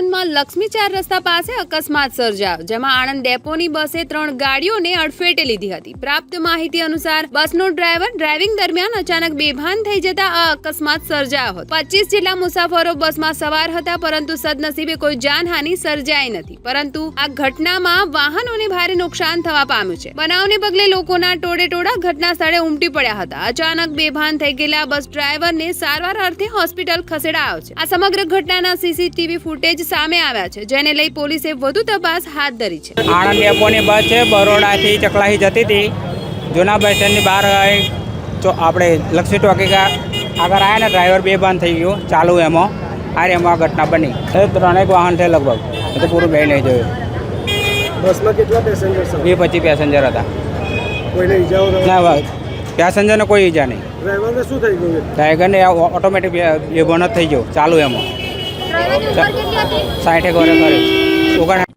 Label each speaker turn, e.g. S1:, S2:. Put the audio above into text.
S1: and Lakshmi ચાર રસ્તા પાસે અકસ્માત સર્જાયો, જેમાં આણંદ ડેપોની બસે ત્રણ ગાડીઓને અડફેટે લીધી હતી. પ્રાપ્ત માહિતી અનુસાર, બસનો ડ્રાઈવર ડ્રાઇવિંગ દરમિયાન અચાનક બેભાન થઈ જતા આ અકસ્માત સર્જાયો હતો. પચીસ જેટલા મુસાફરો બસમાં સવાર હતા, પરંતુ સદનસીબે કોઈ જાનહાનિ સર્જાઈ નથી. પરંતુ આ ઘટનામાં વાહનોને ભારે નુકસાન થવા પામ્યું છે. બનાવને પગલે લોકોના ટોળે ટોળા ઘટના સ્થળે ઉમટી પડ્યા હતા. અચાનક બેભાન થઈ ગયેલા બસ ડ્રાઈવરને સારવાર અર્થે હોસ્પિટલ ખસેડાયો છે. આ સમગ્ર ઘટનાના સીસીટીવી ફૂટેજ સામે આવ્યા છે જેને લઈ પોલીસે વધુ તપાસ હાથ ધરી છે.
S2: આણંદ ડેપોની બસ છે બરોડાથી ચકલાહી જતી હતી. જૂના બસ સ્ટેન્ડની બહાર આવી. ચો આપણે લક્ષ્મી ટોકી આગળ આવ્યા ને ડ્રાઈવર બે બંધ થઈ ગયો ચાલુ એમાં. આ એમાં આ ઘટના બની. એ ત્રણેક વાહન છે લગભગ. એ તો પૂરું બે નહીં જોયું.
S3: બસમાં કેટલા પેસેન્જર
S2: બે પચીસ પેસેન્જર હતા.
S3: કોઈને ઈજાઓ ન
S2: ના પેસેન્જરને કોઈ ઈજા નહીં.
S3: ડ્રાઈવરને શું થઈ ગયું?
S2: ડ્રાઈવરને ઓટોમેટિક બે બંધ થઈ ગયો ચાલુ એમાં.
S4: ડ્રાઈવરની ઉંમર કેટલી હતી
S2: સાઠેક વર્ષ કરે ઓગણ